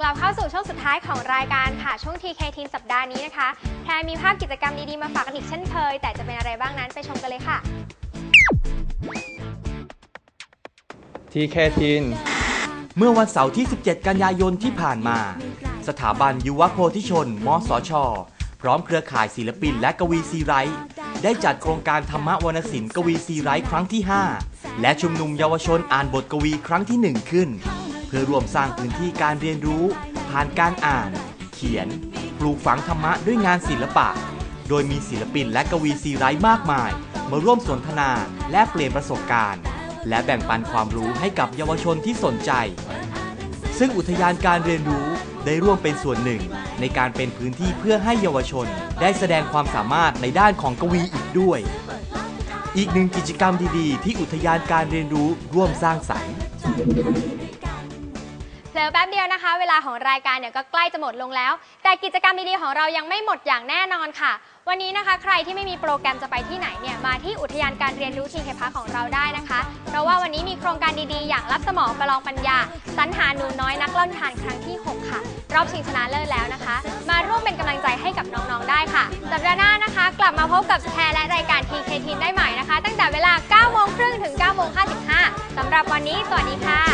กลับเข้าสู่ช่วงสุดท้ายของรายการค่ะ ช่วง TK Team สัปดาห์นี้นะคะแพรมีภาพกิจกรรมดี ๆ มาฝากกันอีกเช่นเคย แต่จะเป็นอะไรบ้างนั้นไปชมกันเลยค่ะ TK Teen เมื่อวันเสาร์ที่ 17 กันยายนที่ผ่านมา สถาบันยุวโพธิชน มสช พร้อมเครือข่ายศิลปินและกวีซีไรต์ได้จัดโครงการธรรมวรรณศิลป์กวีซีไรต์ครั้งที่ 5 และชุมนุมเยาวชนอ่านบทกวีครั้งที่ 1 ขึ้น พื่อร่วมสร้างพื้นที่การเรียนรู้ ผ่านการอ่าน เขียน ปลูกฝังธรรมะด้วยงานศิลปะ โดยมีศิลปินและกวีซีไรต์มากมาย มาร่วมสนทนาและเปลี่ยนประสบการณ์ และแบ่งปันความรู้ให้กับเยาวชนที่สนใจ ซึ่งอุทยานการเรียนรู้ได้ร่วมเป็นส่วนหนึ่ง ในการเป็นพื้นที่เพื่อให้เยาวชนได้แสดงความสามารถในด้านของกวีอีกด้วย อีกหนึ่งกิจกรรมดีๆ ที่อุทยานการเรียนรู้ร่วมสร้างสรรค์ เผลอแป๊บเดียวนะคะ เวลาของรายการเนี่ยก็ใกล้จะหมดลงแล้ว แต่กิจกรรมดีๆของเรายังไม่หมดอย่างแน่นอนค่ะ วันนี้นะคะ ใครที่ไม่มีโปรแกรมจะไปที่ไหนเนี่ยมาที่อุทยานการเรียนรู้ทีเคพาของเราได้นะคะ เพราะว่าวันนี้มีโครงการดีๆ อย่างรับสมองประลองปัญญาสรรหาหนูน้อยนักเล่านิทานครั้งที่ 6 ค่ะ รอบชิงชนะเลิศแล้วนะคะ มาร่วมเป็นกำลังใจให้กับน้องๆได้ค่ะสัปดาห์หน้านะคะ กลับมาพบกับแพรและรายการ TK Team ได้ใหม่นะคะ ตั้งแต่เวลา9โมงครึ่งถึง9โมง55สำหรับวันนี้สวัสดีค่ะ